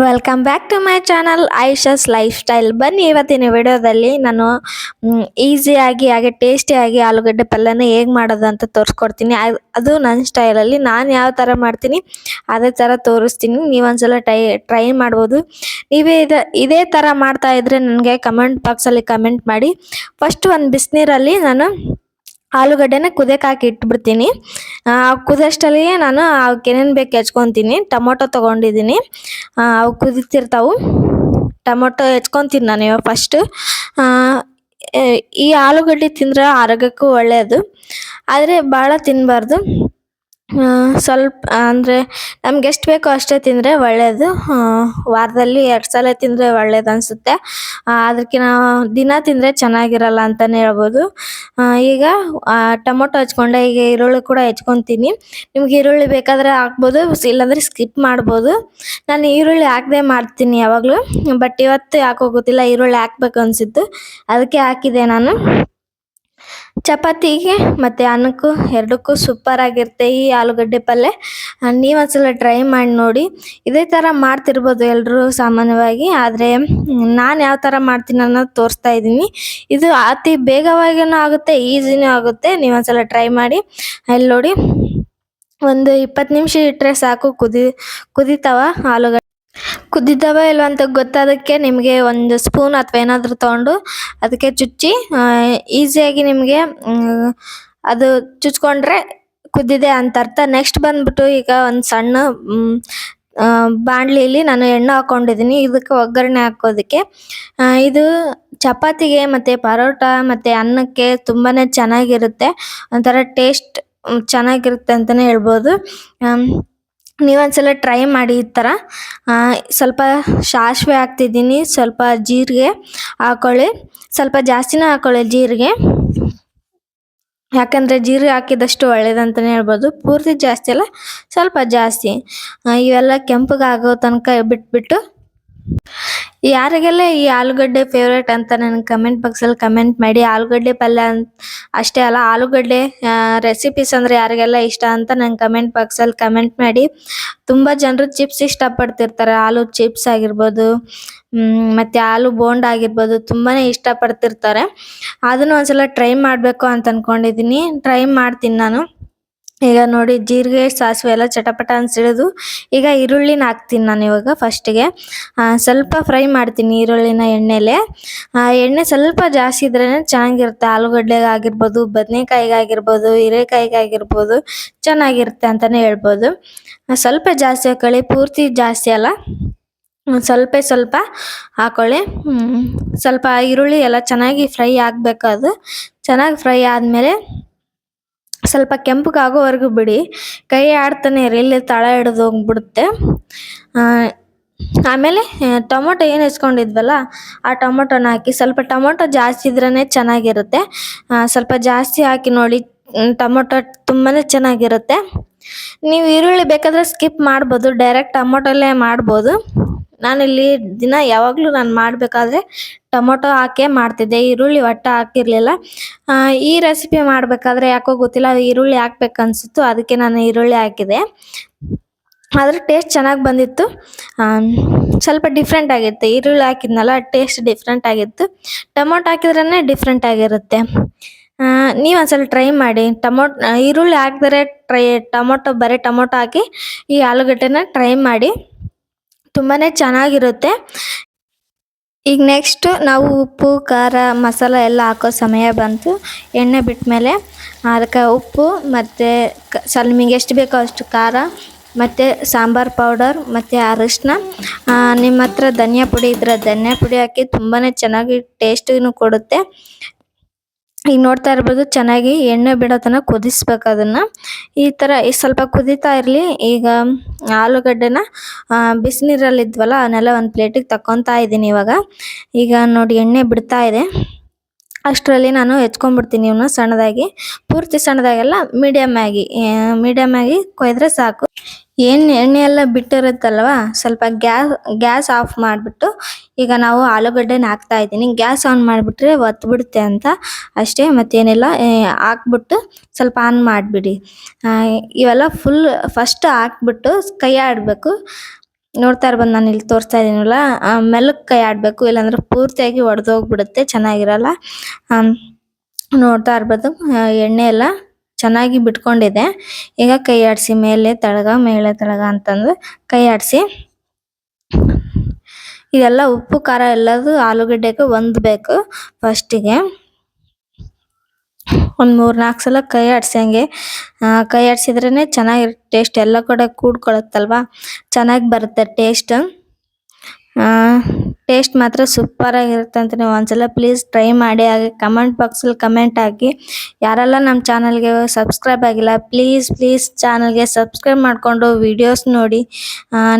Welcome back to my channel Aisha's lifestyle ಬನ್ನಿ ಇವತ್ತಿನ ವಿಡಿಯೋದಲ್ಲಿ ನಾನು ಈಸಿಯಾಗಿ ಹಾಗೆ ಟೇಸ್ಟಿಯಾಗಿ ಆಲೂಗಡ್ಡೆ ಪಲ್ಯನ ಹೇಗೆ ಮಾಡೋದು ಅಂತ ತೋರಿಸ್ಕೊಡ್ತೀನಿ. ಅದ್- ನನ್ನ ಸ್ಟೈಲಲ್ಲಿ ನಾನು ಯಾವ ಥರ ಮಾಡ್ತೀನಿ, ಅದೇ ಥರ ತೋರಿಸ್ತೀನಿ. ನೀವೊಂದ್ಸಲ ಟೈ ಟ್ರೈ ಮಾಡ್ಬೋದು. ನೀವೇ ಇದು, ಇದೇ ಥರ ಮಾಡ್ತಾ ಇದ್ರೆ ನನಗೆ ಕಮೆಂಟ್ ಬಾಕ್ಸಲ್ಲಿ ಕಮೆಂಟ್ ಮಾಡಿ. ಫಸ್ಟ್ ಒಂದು ಬಿಸಿನೀರಲ್ಲಿ ನಾನು ಆಲೂಗಡ್ಡೆನ ಕುದಿಯಕ್ಕೆ ಹಾಕಿ ಇಟ್ಬಿಡ್ತೀನಿ. ಆ, ನಾನು ಅವಕ್ಕೆ ಏನೇನು ಬೇಕು ಹೆಚ್ಕೊತೀನಿ. ಟೊಮೊಟೊ ತೊಗೊಂಡಿದ್ದೀನಿ. ಅವು ಕುದಿತಿರ್ತಾವು. ಟೊಮೊಟೊ ಹೆಚ್ಕೊತೀನಿ ನಾನು ಇವಾಗ ಫಸ್ಟು ಈ ಆಲೂಗಡ್ಡೆ ತಿಂದರೆ ಆರೋಗ್ಯಕ್ಕೂ ಒಳ್ಳೆಯದು ಆದರೆ ಭಾಳ ತಿನ್ನಬಾರ್ದು ಸ್ವಲ್ಪ, ಅಂದರೆ ನಮ್ಗೆ ಎಷ್ಟು ಬೇಕೋ ಅಷ್ಟೇ ತಿಂದರೆ ಒಳ್ಳೆಯದು ವಾರದಲ್ಲಿ ಎರಡು ಸಲ ತಿಂದರೆ ಒಳ್ಳೇದು ಅನಿಸುತ್ತೆ. ಅದಕ್ಕೆ ನಾವು ದಿನ ತಿಂದರೆ ಚೆನ್ನಾಗಿರಲ್ಲ ಅಂತಲೇ ಹೇಳ್ಬೋದು. ಈಗ ಟೊಮೊಟೊ ಹಚ್ಕೊಂಡೆ, ಈಗ ಈರುಳ್ಳಿ ಕೂಡ ಹೆಚ್ಕೊತೀನಿ. ನಿಮ್ಗೆ ಈರುಳ್ಳಿ ಬೇಕಾದರೆ ಹಾಕ್ಬೋದು, ಇಲ್ಲಾಂದರೆ ಸ್ಕಿಪ್ ಮಾಡ್ಬೋದು. ನಾನು ಈರುಳ್ಳಿ ಹಾಕದೆ ಮಾಡ್ತೀನಿ ಯಾವಾಗಲೂ. ಬಟ್ ಇವತ್ತು ಯಾಕೋ ಗೊತ್ತಿಲ್ಲ, ಈರುಳ್ಳಿ ಹಾಕ್ಬೇಕು ಅನಿಸಿತ್ತು. ಅದಕ್ಕೆ ಹಾಕಿದೆ ನಾನು. ಚಪಾತಿಗೆ ಮತ್ತು ಅನ್ನಕ್ಕೂ ಎರಡಕ್ಕೂ ಸೂಪರ್ ಆಗಿರುತ್ತೆ ಈ ಆಲೂಗಡ್ಡೆ ಪಲ್ಯ ನೀವು ಒಂದ್ಸಲ ಟ್ರೈ ಮಾಡಿ ನೋಡಿ. ಇದೇ ಥರ ಮಾಡ್ತಿರ್ಬೋದು ಎಲ್ಲರೂ ಸಾಮಾನ್ಯವಾಗಿ, ಆದರೆ ನಾನು ಯಾವ ಥರ ಮಾಡ್ತೀನಿ ಅನ್ನೋದು ತೋರಿಸ್ತಾ ಇದ್ದೀನಿ. ಇದು ಅತಿ ಬೇಗವಾಗಿಯೂ ಆಗುತ್ತೆ, ಈಸಿನೂ ಆಗುತ್ತೆ. ನೀವು ಒಂದ್ಸಲ ಟ್ರೈ ಮಾಡಿ. ಅಲ್ಲಿ ನೋಡಿ, ಒಂದು ಇಪ್ಪತ್ತು ನಿಮಿಷ ಇಟ್ಟರೆ ಸಾಕು, ಕುದಿ, ಕುದಿತಾವ ಆಲೂಗಡ್ಡೆ ಕುದ್ದಿದ್ದಾವ ಇಲ್ವ ಅಂತ ಗೊತ್ತಾದಕ್ಕೆ ನಿಮಗೆ ಒಂದು ಸ್ಪೂನ್ ಅಥವಾ ಏನಾದರೂ ತೊಗೊಂಡು ಅದಕ್ಕೆ ಚುಚ್ಚಿ ಈಸಿಯಾಗಿ ನಿಮಗೆ ಅದು ಚುಚ್ಕೊಂಡ್ರೆ ಕುದ್ದಿದೆ ಅಂತ ಅರ್ಥ. ನೆಕ್ಸ್ಟ್ ಬಂದ್ಬಿಟ್ಟು ಈಗ ಒಂದು ಸಣ್ಣ ಬಾಣಲಿಲಿ ನಾನು ಎಣ್ಣೆ ಹಾಕ್ಕೊಂಡಿದ್ದೀನಿ ಇದಕ್ಕೆ ಒಗ್ಗರಣೆ ಹಾಕೋದಕ್ಕೆ. ಇದು ಚಪಾತಿಗೆ ಮತ್ತು ಪರೋಟ ಮತ್ತು ಅನ್ನಕ್ಕೆ ತುಂಬಾ ಚೆನ್ನಾಗಿರುತ್ತೆ. ಒಂಥರ ಟೇಸ್ಟ್ ಚೆನ್ನಾಗಿರುತ್ತೆ ಅಂತಲೇ ಹೇಳ್ಬೋದು. ನೀವೊಂದ್ಸಲ ಟ್ರೈ ಮಾಡಿ ಈ ಥರ ಸ್ವಲ್ಪ ಸಾಸಿವೆ ಹಾಕ್ತಿದ್ದೀನಿ ಸ್ವಲ್ಪ ಜೀರಿಗೆ ಹಾಕ್ಕೊಳ್ಳಿ ಸ್ವಲ್ಪ ಜಾಸ್ತಿನೇ ಹಾಕೊಳ್ಳಿ ಜೀರಿಗೆ. ಯಾಕಂದರೆ ಜೀರಿಗೆ ಹಾಕಿದಷ್ಟು ಒಳ್ಳೇದಂತಲೇ ಹೇಳ್ಬೋದು. ಪೂರ್ತಿ ಜಾಸ್ತಿ ಅಲ್ಲ, ಸ್ವಲ್ಪ ಜಾಸ್ತಿ. ಇವೆಲ್ಲ ಕೆಂಪಗಾಗೋ ತನಕ ಬಿಟ್ಬಿಟ್ಟು ಯಾರಿಗೆಲ್ಲ ಈ ಆಲೂಗಡ್ಡೆ ಫೇವ್ರೇಟ್ ಅಂತ ನನಗೆ ಕಮೆಂಟ್ ಬಾಕ್ಸಲ್ಲಿ ಕಮೆಂಟ್ ಮಾಡಿ. ಆಲೂಗಡ್ಡೆ ಪಲ್ಯ ಅಂತ ಅಷ್ಟೇ ಅಲ್ಲ, ಆಲೂಗಡ್ಡೆ ರೆಸಿಪೀಸ್ ಅಂದರೆ ಯಾರಿಗೆಲ್ಲ ಇಷ್ಟ ಅಂತ ನಂಗೆ ಕಮೆಂಟ್ ಬಾಕ್ಸಲ್ಲಿ ಕಮೆಂಟ್ ಮಾಡಿ. ತುಂಬ ಜನರು ಚಿಪ್ಸ್ ಇಷ್ಟಪಡ್ತಿರ್ತಾರೆ. ಆಲೂ ಚಿಪ್ಸ್ ಆಗಿರ್ಬೋದು ಮತ್ತು ಆಲೂ ಬೋಂಡ ಆಗಿರ್ಬೋದು ತುಂಬಾ ಇಷ್ಟಪಡ್ತಿರ್ತಾರೆ. ಅದನ್ನು ಒಂದ್ಸಲ ಟ್ರೈ ಮಾಡಬೇಕು ಅಂತ ಅಂದ್ಕೊಂಡಿದ್ದೀನಿ ಟ್ರೈ ಮಾಡ್ತೀನಿ ನಾನು. ಈಗ ನೋಡಿ ಜೀರಿಗೆ, ಸಾಸಿವೆ ಎಲ್ಲ ಚಟಪಟ ಅನ್ಸಿಡೋದು. ಸಿಡಿದು ಈಗ ಈರುಳ್ಳಿನ ಹಾಕ್ತೀನಿ ನಾನು ಇವಾಗ ಫಸ್ಟಿಗೆ ಸ್ವಲ್ಪ ಫ್ರೈ ಮಾಡ್ತೀನಿ ಈರುಳ್ಳಿನ ಎಣ್ಣೆಲೆ. ಎಣ್ಣೆ ಸ್ವಲ್ಪ ಜಾಸ್ತಿ ಇದ್ರೇ ಚೆನ್ನಾಗಿರುತ್ತೆ. ಆಲೂಗಡ್ಡೆಗೆ ಆಗಿರ್ಬೋದು ಹೀರೆಕಾಯಿಗಾಗಿರ್ಬೋದು ಆಗಿರ್ಬೋದು, ಹೀರೆಕಾಯಿಗೆ ಆಗಿರ್ಬೋದು ಚೆನ್ನಾಗಿರುತ್ತೆ ಅಂತಲೇ ಹೇಳ್ಬೋದು. ಸ್ವಲ್ಪ ಜಾಸ್ತಿ ಹಾಕೊಳ್ಳಿ, ಪೂರ್ತಿ ಜಾಸ್ತಿ ಅಲ್ಲ. ಸ್ವಲ್ಪ ಸ್ವಲ್ಪ ಹಾಕೊಳ್ಳಿ. ಸ್ವಲ್ಪ ಈರುಳ್ಳಿ ಎಲ್ಲ ಚೆನ್ನಾಗಿ ಫ್ರೈ ಆಗಬೇಕು ಅದು. ಚೆನ್ನಾಗಿ ಫ್ರೈ ಆದಮೇಲೆ ಸ್ವಲ್ಪ ಕೆಂಪಗಾಗೋವರೆಗೂ ಬಿಡಿ. ಕೈ ಆಡ್ತಾನೆ ಇರಿ, ಇಲ್ಲಿ ತಳ ಹಿಡಿದು ಹೋಗ್ಬಿಡುತ್ತೆ. ಆಮೇಲೆ ಟೊಮೊಟೊ ಏನು ಹೆಚ್ಕೊಂಡಿದ್ವಲ್ಲ, ಆ ಟೊಮೊಟೊನ ಹಾಕಿ, ಸ್ವಲ್ಪ ಟೊಮೊಟೊ ಜಾಸ್ತಿ ಇದ್ರೇ ಚೆನ್ನಾಗಿರುತ್ತೆ. ಸ್ವಲ್ಪ ಜಾಸ್ತಿ ಹಾಕಿ ನೋಡಿ ಟೊಮೊಟೊ ತುಂಬಾ ಚೆನ್ನಾಗಿರುತ್ತೆ. ನೀವು ಈರುಳ್ಳಿ ಬೇಕಾದರೆ ಸ್ಕಿಪ್ ಮಾಡ್ಬೋದು ಡೈರೆಕ್ಟ್ ಟೊಮೊಟೊಲ್ಲೇ ಮಾಡ್ಬೋದು. ನಾನಿಲ್ಲಿ ದಿನ ಯಾವಾಗಲೂ ನಾನು ಮಾಡಬೇಕಾದ್ರೆ ಟೊಮೊಟೊ ಹಾಕೇ ಮಾಡ್ತಿದ್ದೆ, ಈರುಳ್ಳಿ ಒಟ್ಟು ಹಾಕಿರಲಿಲ್ಲ. ಈ ರೆಸಿಪಿ ಮಾಡಬೇಕಾದ್ರೆ ಯಾಕೋ ಗೊತ್ತಿಲ್ಲ, ಈರುಳ್ಳಿ ಹಾಕ್ಬೇಕು ಅನಿಸಿತ್ತು ಅದಕ್ಕೆ ನಾನು ಈರುಳ್ಳಿ ಹಾಕಿದೆ. ಆದರೆ ಟೇಸ್ಟ್ ಚೆನ್ನಾಗಿ ಬಂದಿತ್ತು. ಸ್ವಲ್ಪ ಡಿಫ್ರೆಂಟ್ ಆಗಿತ್ತು. ಈರುಳ್ಳಿ ಹಾಕಿದ್ನಲ್ಲ ಟೇಸ್ಟ್ ಡಿಫ್ರೆಂಟ್ ಆಗಿತ್ತು. ಟೊಮೊಟೊ ಹಾಕಿದ್ರೇ ಡಿಫ್ರೆಂಟ್ ಆಗಿರುತ್ತೆ. ನೀವು ಒಂದ್ಸಲ ಟ್ರೈ ಮಾಡಿ. ಟೊಮೊಟ್ ಈರುಳ್ಳಿ ಹಾಕಿದರೆ ಟ್ರೈ ಟೊಮೊಟೊ, ಬರೀ ಟೊಮೊಟೊ ಹಾಕಿ ಈ ಆಲೂಗಡ್ಡೆನ ಟ್ರೈ ಮಾಡಿ. ತುಂಬಾ ಚೆನ್ನಾಗಿರುತ್ತೆ. ಈಗ ನೆಕ್ಸ್ಟು ನಾವು ಉಪ್ಪು, ಖಾರ, ಮಸಾಲ ಎಲ್ಲ ಹಾಕೋ ಸಮಯ ಬಂತು. ಎಣ್ಣೆ ಬಿಟ್ಟ ಮೇಲೆ ಅದಕ್ಕೆ ಉಪ್ಪು ಮತ್ತು ಸ್ವಲ್ಪ ನಿಮಗೆ ಎಷ್ಟು ಬೇಕೋ ಅಷ್ಟು ಖಾರ ಮತ್ತು ಸಾಂಬಾರು ಪೌಡರ್ ಮತ್ತು ಅರಿಶಿನ ನಿಮ್ಮ ಹತ್ರ ಧನಿಯಾ ಪುಡಿ ಇದ್ದರೆ ಧನಿಯಾ ಪುಡಿ ಹಾಕಿ ತುಂಬಾ ಚೆನ್ನಾಗಿ ಟೇಸ್ಟಿನೂ ಕೊಡುತ್ತೆ. ಈಗ ನೋಡ್ತಾ ಇರ್ಬೋದು, ಚೆನ್ನಾಗಿ ಎಣ್ಣೆ ಬಿಡೋತನ ಕುದಿಸ್ಬೇಕು ಅದನ್ನು. ಈ ಥರ ಈ ಸ್ವಲ್ಪ ಕುದಿತಾ ಇರಲಿ, ಈಗ ಆಲೂಗಡ್ಡೆನ ಬಿಸಿನೀರಲ್ಲಿ ಇದ್ವಲ್ಲ ಅವನ್ನೆಲ್ಲ ಒಂದು ಪ್ಲೇಟಿಗೆ ತಕ್ಕೊತಾ ಇದ್ದೀನಿ ಇವಾಗ. ಈಗ ನೋಡಿ ಎಣ್ಣೆ ಬಿಡ್ತಾ ಇದೆ. ಅಷ್ಟರಲ್ಲಿ ನಾನು ಹೆಚ್ಕೊಂಡ್ಬಿಡ್ತೀನಿ ಇವನ್ನ ಸಣ್ಣದಾಗಿ. ಪೂರ್ತಿ ಸಣ್ಣದಾಗೆಲ್ಲ ಮೀಡಿಯಮ್ ಆಗಿ ಮೀಡಿಯಮ್ ಆಗಿ ಕೊಯ್ದ್ರೆ ಸಾಕು. ಏನು ಎಣ್ಣೆ ಎಲ್ಲ ಬಿಟ್ಟಿರುತ್ತಲ್ವ, ಸ್ವಲ್ಪ ಗ್ಯಾಸ್ ಗ್ಯಾಸ್ ಆಫ್ ಮಾಡಿಬಿಟ್ಟು ಈಗ ನಾವು ಆಲೂಗಡ್ಡೆನ ಹಾಕ್ತಾ ಇದ್ದೀನಿ. ಗ್ಯಾಸ್ ಆನ್ ಮಾಡಿಬಿಟ್ರೆ ಒತ್ಬಿಡುತ್ತೆ ಅಂತ ಅಷ್ಟೇ, ಮತ್ತೇನಿಲ್ಲ ಹಾಕ್ಬಿಟ್ಟು ಸ್ವಲ್ಪ ಆನ್ ಮಾಡಿಬಿಡಿ. ಇವೆಲ್ಲ ಫುಲ್ ಫಸ್ಟ್ ಹಾಕ್ಬಿಟ್ಟು ಕೈ ಆಡಬೇಕು ನೋಡ್ತಾ ಇರ್ಬೋದು, ನಾನು ಇಲ್ಲಿ ತೋರಿಸ್ತಾ ಇದ್ದೀನಲ್ಲ. ಮೆಲ್ಲಕ್ ಕೈ ಆಡಬೇಕು, ಇಲ್ಲಾಂದ್ರೆ ಪೂರ್ತಿಯಾಗಿ ಒಡೆದೋಗ್ಬಿಡುತ್ತೆ, ಚೆನ್ನಾಗಿರಲ್ಲ. ನೋಡ್ತಾ ಇರ್ಬೋದು ಎಣ್ಣೆ ಎಲ್ಲ ಚೆನ್ನಾಗಿ ಬಿಟ್ಕೊಂಡಿದೆ. ಈಗ ಕೈ ಆಡಿಸಿ, ಮೇಲೆ ತಳಗ ಮೇಲೆ ತಳಗ ಅಂತಂದು ಕೈ ಆಡಿಸಿ. ಇದೆಲ್ಲ ಉಪ್ಪು, ಖಾರ ಎಲ್ಲದು ಆಲೂಗಡ್ಡೆಗೆ ಹೊಂದ್ಬೇಕು ಫಸ್ಟಿಗೆ ಒಂದ್ ಮೂರ್ ನಾಲ್ಕು ಸಲ ಕೈ ಆಡ್ಸಂಗೆ ಆ, ಕೈ ಆಡ್ಸಿದ್ರೇನೆ ಚೆನ್ನಾಗಿ ಟೇಸ್ಟ್ ಎಲ್ಲ ಕಡೆ ಕೂಡ್ಕೊಳತ್ತಲ್ವಾ? ಚೆನ್ನಾಗಿ ಬರುತ್ತೆ ಟೇಸ್ಟ್ ಟೇಸ್ಟ್ ಮಾತ್ರ ಸೂಪರ್ ಆಗಿರುತ್ತೆ ಅಂತ ನೀವು ಒಂದ್ಸಲ ಪ್ಲೀಸ್ ಟ್ರೈ ಮಾಡಿ ಹಾಗೆ ಕಮೆಂಟ್ ಬಾಕ್ಸಲ್ಲಿ ಕಮೆಂಟ್ ಹಾಕಿ. ಯಾರೆಲ್ಲ ನಮ್ಮ ಚಾನಲ್ಗೆ ಸಬ್ಸ್ಕ್ರೈಬ್ ಆಗಿಲ್ಲ ಪ್ಲೀಸ್ ಪ್ಲೀಸ್ ಚಾನಲ್ಗೆ ಸಬ್ಸ್ಕ್ರೈಬ್ ಮಾಡಿಕೊಂಡು ವಿಡಿಯೋಸ್ ನೋಡಿ.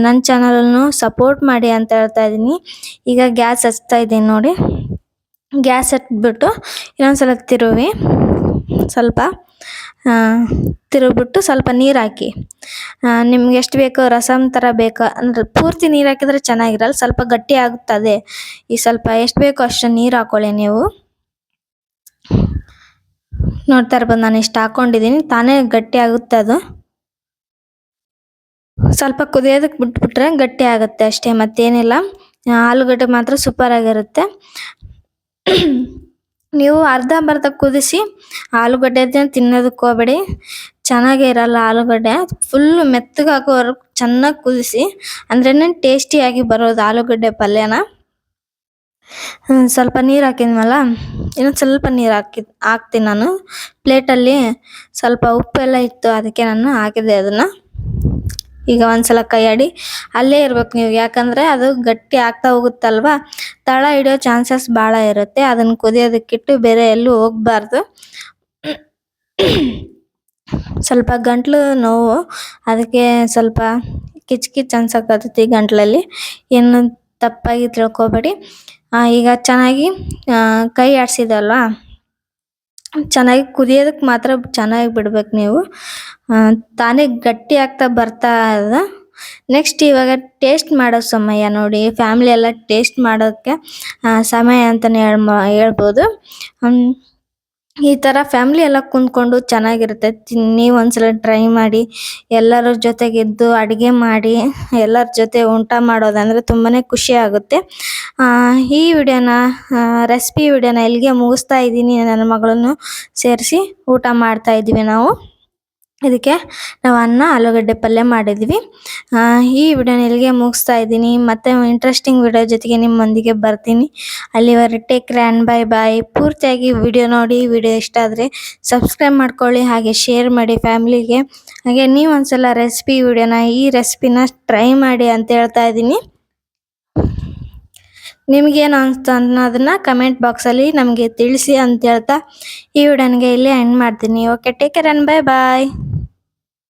ನನ್ನ ಚಾನಲನ್ನು ಸಪೋರ್ಟ್ ಮಾಡಿ ಅಂತ ಹೇಳ್ತಾ ಇದ್ದೀನಿ. ಈಗ ಗ್ಯಾಸ್ ಹಚ್ತಾ ಇದ್ದೀನಿ ನೋಡಿ. ಗ್ಯಾಸ್ ಹಚ್ಬಿಟ್ಟು ಇನ್ನೊಂದ್ಸಲ ತಿರುವಿ. ಸ್ವಲ್ಪ ತಿರುವಿಬಿಟ್ಟು ಸ್ವಲ್ಪ ನೀರು ಹಾಕಿ. ನಿಮ್ಗೆ ಎಷ್ಟು ಬೇಕೋ ರಸಮ್ ಥರ ಬೇಕಾ. ಅಂದ್ರೆ ಪೂರ್ತಿ ನೀರು ಹಾಕಿದ್ರೆ ಚೆನ್ನಾಗಿರಲ್ಲ, ಸ್ವಲ್ಪ ಗಟ್ಟಿ ಆಗುತ್ತದೆ. ಈ ಸ್ವಲ್ಪ ಎಷ್ಟು ಬೇಕೋ ಅಷ್ಟು ನೀರು ಹಾಕೊಳ್ಳಿ ನೀವು. ನೋಡ್ತಾ ಇರ್ಬೋದು, ನಾನು ಇಷ್ಟು ಹಾಕೊಂಡಿದ್ದೀನಿ. ತಾನೇ ಗಟ್ಟಿ ಆಗುತ್ತೆ ಅದು. ಸ್ವಲ್ಪ ಕುದಿಯೋದಕ್ಕೆ ಬಿಟ್ಬಿಟ್ರೆ ಗಟ್ಟಿ ಆಗುತ್ತೆ ಅಷ್ಟೇ, ಮತ್ತೇನಿಲ್ಲ. ಆಲೂಗಡ್ಡೆ ಮಾತ್ರ ಸೂಪರ್ ಆಗಿರುತ್ತೆ. ನೀವು ಅರ್ಧಂಬರ್ಧ ಕುದಿಸಿ ಆಲೂಗಡ್ಡೆ ತಿನ್ನೋದಕ್ಕೆ ಹೋಗಬೇಡಿ. ಚೆನ್ನಾಗೇ ಇರಲ್ಲ ಆಲೂಗಡ್ಡೆ. ಫುಲ್ಲು ಮೆತ್ತಗಾಗೋವರೆಗೂ ಚೆನ್ನಾಗಿ ಕುದಿಸಿ ಅಂದ್ರೇ ಟೇಸ್ಟಿಯಾಗಿ ಬರೋದು ಆಲೂಗಡ್ಡೆ ಪಲ್ಯನ. ಸ್ವಲ್ಪ ನೀರು ಹಾಕಿದ್ಮಲ್ಲ ಇನ್ನೊಂದು ಸ್ವಲ್ಪ ನೀರು ಹಾಕಿ, ಹಾಕ್ತೀನಿ ನಾನು. ಪ್ಲೇಟಲ್ಲಿ ಸ್ವಲ್ಪ ಉಪ್ಪೆಲ್ಲ ಇತ್ತು, ಅದಕ್ಕೆ ನಾನು ಹಾಕಿದೆ ಅದನ್ನ. ಈಗ ಒಂದ್ಸಲ ಕೈ ಆಡಿ ಅಲ್ಲೇ ಇರ್ಬೇಕು ನೀವು. ಯಾಕಂದ್ರೆ ಅದು ಗಟ್ಟಿ ಆಗ್ತಾ ಹೋಗುತ್ತಲ್ವಾ? ತಳ ಹಿಡಿಯೋ ಚಾನ್ಸಸ್ ಭಾಳ ಇರುತ್ತೆ. ಅದನ್ನ ಕುದಿಯೋದಕ್ಕಿಟ್ಟು ಬೇರೆ ಎಲ್ಲೂ ಹೋಗ್ಬಾರ್ದು. ಸ್ವಲ್ಪ ಗಂಟ್ಲು ನೋವು, ಅದಕ್ಕೆ ಸ್ವಲ್ಪ ಕಿಚ್ ಕಿಚ್ ಅನ್ಸಕತ್ತೈತಿ ಗಂಟ್ಲಲ್ಲಿ. ಏನು ತಪ್ಪಾಗಿ ತಿಳ್ಕೊಬೇಡಿ. ಈಗ ಚೆನ್ನಾಗಿ ಕೈ ಆಡ್ಸಿದಲ್ವಾ ಚೆನ್ನಾಗಿ ಕುದಿಯೋದಕ್ಕೆ ಮಾತ್ರ ಚೆನ್ನಾಗಿ ಬಿಡ್ಬೇಕು ನೀವು. ತಾನೇ ಗಟ್ಟಿ ಆಗ್ತಾ ಬರ್ತಾ ಇದೆ ನೆಕ್ಸ್ಟ್ ಇವಾಗ ಟೇಸ್ಟ್ ಮಾಡೋ ಸಮಯ ನೋಡಿ. ಫ್ಯಾಮಿಲಿ ಎಲ್ಲ ಟೇಸ್ಟ್ ಮಾಡೋಕ್ಕೆ ಸಮಯ ಅಂತಲೇ ಹೇಳ್ ಹೇಳ್ಬೋದು. ಈ ತರ ಫ್ಯಾಮಿಲಿ ಎಲ್ಲ ಕುಂತ್ಕೊಂಡು ಚೆನ್ನಾಗಿರುತ್ತೆ. ನೀವು ಒಂದ್ಸಲ ಟ್ರೈ ಮಾಡಿ ಎಲ್ಲರ ಜೊತೆಗಿದ್ದು ಅಡುಗೆ ಮಾಡಿ, ಎಲ್ಲರ ಜೊತೆ ಊಟ ಮಾಡೋದಂದ್ರೆ ತುಂಬಾ ಖುಷಿ ಆಗುತ್ತೆ. ಈ ವಿಡಿಯೋನ ರೆಸಿಪಿ ವಿಡಿಯೋನ ಇಲ್ಲಿಗೆ ಮುಗಿಸ್ತಾ ಇದ್ದೀನಿ. ನನ್ನ ಮಗಳನ್ನು ಸೇರಿಸಿ ಊಟ ಮಾಡ್ತಾ ಇದ್ದೀವಿ ನಾವು. ಇದಕ್ಕೆ ನಾವು ಅನ್ನ, ಆಲೂಗಡ್ಡೆ ಪಲ್ಯ ಮಾಡಿದ್ವಿ. ಈ ವಿಡಿಯೋನ ಇಲ್ಲಿಗೆ ಮುಗಿಸ್ತಾ ಇದ್ದೀನಿ. ಮತ್ತೆ ಇಂಟ್ರೆಸ್ಟಿಂಗ್ ವಿಡಿಯೋ ಜೊತೆಗೆ ನಿಮ್ಮೊಂದಿಗೆ ಬರ್ತೀನಿ. ಅಲ್ಲಿವರೆಗೆ ಟೇಕ್ ರ್ಯಾಂಡ್ ಬೈ ಬಾಯ್ ಪೂರ್ತಿಯಾಗಿ ವಿಡಿಯೋ ನೋಡಿ ವಿಡಿಯೋ ಇಷ್ಟ ಆದರೆ ಸಬ್ಸ್ಕ್ರೈಬ್ ಮಾಡ್ಕೊಳ್ಳಿ, ಹಾಗೆ ಶೇರ್ ಮಾಡಿ ಫ್ಯಾಮಿಲಿಗೆ ಹಾಗೆ ನೀವು ಒಂದ್ಸಲ ರೆಸಿಪಿ ವಿಡಿಯೋನ, ಈ ರೆಸಿಪಿನ ಟ್ರೈ ಮಾಡಿ ಅಂತ ಹೇಳ್ತಾ ಇದ್ದೀನಿ. ನಿಮ್ಗೇನು ಅನಿಸ್ತು ಅನ್ನೋದನ್ನ ಕಮೆಂಟ್ ಬಾಕ್ಸಲ್ಲಿ ನಮಗೆ ತಿಳಿಸಿ ಅಂತ ಹೇಳ್ತಾ ಈ ವಿಡಿಯೋನಿಗೆ ಇಲ್ಲಿ ಎಂಡ್ ಮಾಡ್ತೀನಿ. Okay take care and bye bye